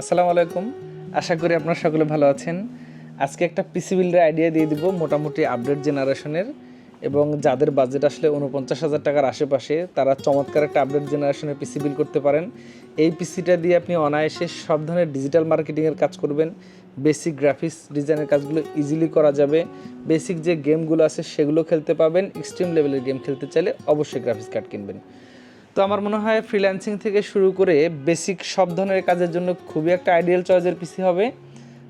আসসালামু আলাইকুম। আশা করি আপনারা সকলে ভালো আছেন। আজকে একটা পিসি বিল্ডের আইডিয়া দিয়ে দিব মোটামুটি আপডেট জেনারেশনের এবং যাদের বাজেট আসলে উনপঞ্চাশ হাজার টাকার আশেপাশে, তারা চমৎকার একটা আপডেট জেনারেশনের পিসি বিল করতে পারেন। এই পিসিটা দিয়ে আপনি অনায়াসে সব ধরনের ডিজিটাল মার্কেটিংয়ের কাজ করবেন। বেসিক গ্রাফিক্স ডিজাইনের কাজগুলো ইজিলি করা যাবে। বেসিক যে গেমগুলো আছে, সেগুলো খেলতে পাবেন। এক্সট্রিম লেভেলের গেম খেলতে চাইলে অবশ্যই গ্রাফিক্স কার্ড কিনবেন। তো আমার মনে হয় ফ্রিল্যান্সিং থেকে শুরু করে বেসিক সব ধরনের কাজের জন্য খুবই একটা আইডিয়াল চয়েসের পিসি হবে।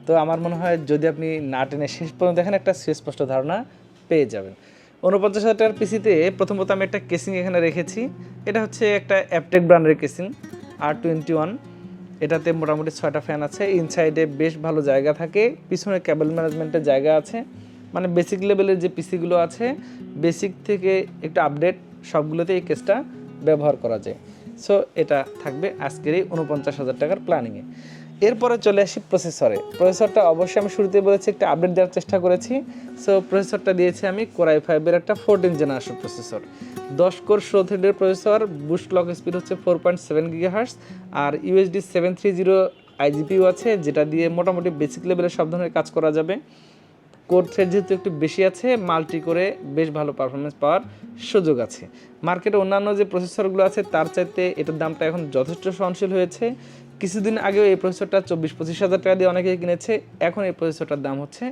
তো আমার মনে হয় যদি আপনি না টেনে শেষ পর্যন্ত দেখেন, একটা সুস্পষ্ট ধারণা পেয়ে যাবেন। উনপঞ্চাশ হাজার টাকার পিসিতে প্রথমত আমি একটা কেসিং এখানে রেখেছি। এটা হচ্ছে একটা অ্যাপটেক ব্র্যান্ডের কেসিং আর টোয়েন্টি ওয়ান এটাতে মোটামুটি ছয়টা ফ্যান আছে। ইনসাইডে বেশ ভালো জায়গা থাকে। পিছনে ক্যাবেল ম্যানেজমেন্টের জায়গা আছে। মানে বেসিক লেভেলের যে পিসিগুলো আছে বেসিক থেকে একটু আপডেট সবগুলোতে এই কেসটা ব্যবহার করা যায়। সো এটা থাকবে আজকের এই উনপঞ্চাশ হাজার টাকার প্ল্যানিংয়ে এরপরে চলে আসি প্রসেসরে প্রসেসরটা অবশ্যই আমি শুরুতে বলেছি, একটা আপডেট দেওয়ার চেষ্টা করেছি। সো প্রসেসরটা দিয়েছি আমি কোরাই ফাইভের একটা ফোরটিন জেনারেশন প্রসেসর দশ কোর ষোলো থ্রেডের প্রসেসর বুস্ট ক্লক স্পিড হচ্ছে four point seven gigahertz R U S D seven three zero I G P U আছে, যেটা দিয়ে মোটামুটি বেসিক লেভেলের সব ধরনের কাজ করা যাবে। কোর থ্রেড যেহেতু একটু বেশি আছে, মাল্টি করে বেশ ভালো পারফরমেন্স পাওয়ার সুযোগ আছে। মার্কেটে অন্যান্য যে প্রসেসরগুলো আছে, তার চাইতে এটার দামটা এখন যথেষ্ট সহনশীল হয়েছে। কিছুদিন আগেও এই প্রসেসরটা চব্বিশ পঁচিশ হাজার টাকা দিয়ে অনেকেই কিনেছে, এখন এই প্রসেসরটার দাম হচ্ছে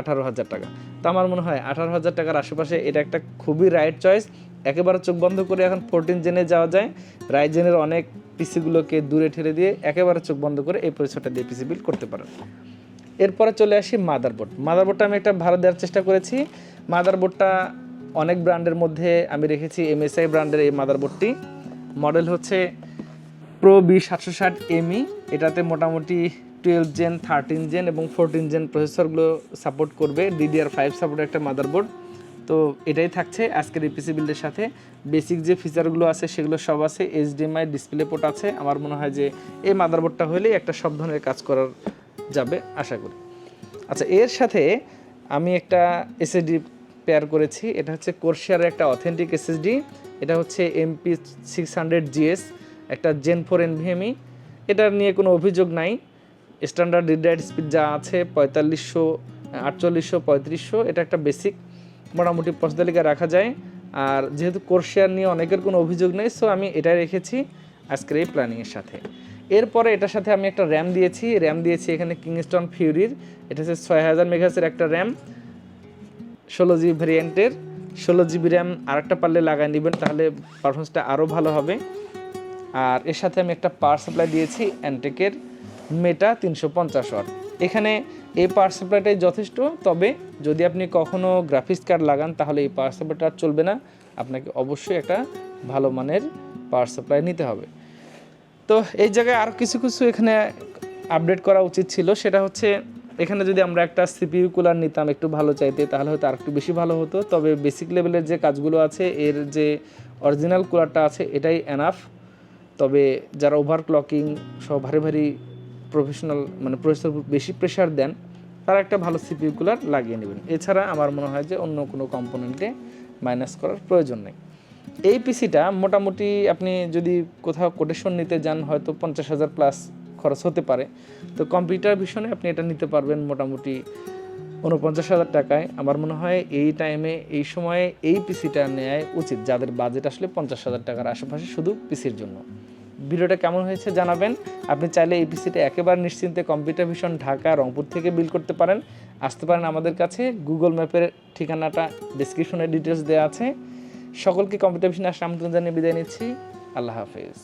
আঠারো হাজার টাকা। তো আমার মনে হয় আঠারো হাজার টাকার আশেপাশে এটা একটা খুবই রাইট চয়েস একেবারে চোখ বন্ধ করে এখন ফোরটিন জেনে যাওয়া যায়। রাইজেনের অনেক পিসিগুলোকে দূরে ঠেলে দিয়ে একেবারে চোখ বন্ধ করে এই প্রসেসরটা দিয়ে পিসি বিল করতে পারেন। এরপরে চলে আসি মাদারবোর্ড মাদারবোর্ডটা আমি একটা ভালো দেওয়ার চেষ্টা করেছি। মাদারবোর্ডটা অনেক ব্র্যান্ডের মধ্যে আমি রেখেছি এমএসআই ব্র্যান্ডের এই মাদারবোর্ডটি মডেল হচ্ছে প্রো বি সাতশো ষাট এমই এটাতে মোটামুটি টুয়েলভ জেন থার্টিন জেন এবং ফোরটিন জেন প্রসেসরগুলো সাপোর্ট করবে। ডিডিআর ফাইভ সাপোর্ট একটা মাদারবোর্ড তো এটাই থাকছে আজকের এই পিসি বিল্ডের সাথে। বেসিক যে ফিচারগুলো আছে সেগুলো সব আছে এইচডিএমআই ডিসপ্লে পোর্ট আছে। আমার মনে হয় যে এই মাদারবোর্ডটা হলেই একটা সব ধরনের কাজ করার যাবে, আশা করি। আচ্ছা এর সাথে আমি একটা এসএসডি পেয়ার করেছি। এটা হচ্ছে কোর্শিয়ারের একটা অথেন্টিক এসএসডি এটা হচ্ছে M P six hundred G S একটা gen four N V M E এটার নিয়ে কোনো অভিযোগ নাই। স্ট্যান্ডার্ড রিড স্পিড যা আছে, পঁয়তাল্লিশশো, আটচল্লিশশো, পঁয়ত্রিশশো, এটা একটা বেসিক মোটামুটি পঁচতালিকা রাখা যায়। আর যেহেতু কোর্শিয়ার নিয়ে অনেকের কোনো অভিযোগ নেই সো আমি এটাই রেখেছি আজকের এই প্ল্যানিংয়ের সাথে। এরপরে এটার সাথে আমি একটা র্যাম দিয়েছি। র্যাম দিয়েছি এখানে কিংস্টন ফিউরির। এটা হচ্ছে ছয় হাজার মেঘাসের একটা র্যাম। ষোলো জিবি ভ্যারিয়েন্টের ষোলো জিবি র্যাম আরেকটা পারলে লাগাই নেবেন, তাহলে পারফরমেন্সটা আরও ভালো হবে। আর এর সাথে আমি একটা পাওয়ার সাপ্লাই দিয়েছি অ্যান্টেকের মেটা তিনশো পঞ্চাশ ওয়াট এখানে এই পাওয়ার সাপ্লাইটাই যথেষ্ট, তবে যদি আপনি কখনও গ্রাফিক্স কার্ড লাগান, তাহলে এই পাওয়ার সাপ্লাইটা আর চলবে না। আপনাকে অবশ্যই একটা ভালো মানের পাওয়ার সাপ্লাই নিতে হবে। তো এই জায়গায় আর কিছু কিছু এখানে আপডেট করা উচিত ছিল। সেটা হচ্ছে, এখানে যদি আমরা একটা সিপিইউ কুলার নিতাম একটু ভালো চাইতে, তাহলে হয়তো আর একটু বেশি ভালো হতো। তবে বেসিক লেভেলের যে কাজগুলো আছে, এর যে অরিজিনাল কুলারটা আছে, এটাই এনাফ তবে যারা ওভার ক্লকিং সব ভারী ভারী প্রফেশনাল মানে প্রসেসর বেশি প্রেশার দেন, তারা একটা ভালো সিপিইউ কুলার লাগিয়ে নেবেন। এছাড়া আমার মনে হয় যে অন্য কোনো কম্পোনেন্টে মাইনাস করার প্রয়োজন নেই। এই পিসিটা মোটামুটি আপনি যদি কোথাও কোটেশন নিতে যান, হয়তো পঞ্চাশ হাজার প্লাস খরচ হতে পারে। তো কম্পিউটার ভিশনে আপনি এটা নিতে পারবেন মোটামুটি উনপঞ্চাশ হাজার টাকায়। আমার মনে হয় এই টাইমে এই সময়ে এই পিসিটা নেয় উচিত। যাদের বাজেট আসলে পঞ্চাশ হাজার টাকার আশেপাশে শুধু পিসির জন্য। ভিডিওটা কেমন হয়েছে জানাবেন। আপনি চাইলে এই পিসিটা একেবারে নিশ্চিন্তে কম্পিউটার ভিশন ঢাকা, রংপুর থেকে বিল করতে পারেন। আসতে পারেন আমাদের কাছে। গুগল ম্যাপের ঠিকানাটা ডিসক্রিপশনে ডিটেলস দেওয়া আছে। সকলকে কম্পিউটার ভিশনে আসলে আমন্ত্রণ জানিয়ে বিদায় নিচ্ছি। আল্লাহ হাফেজ।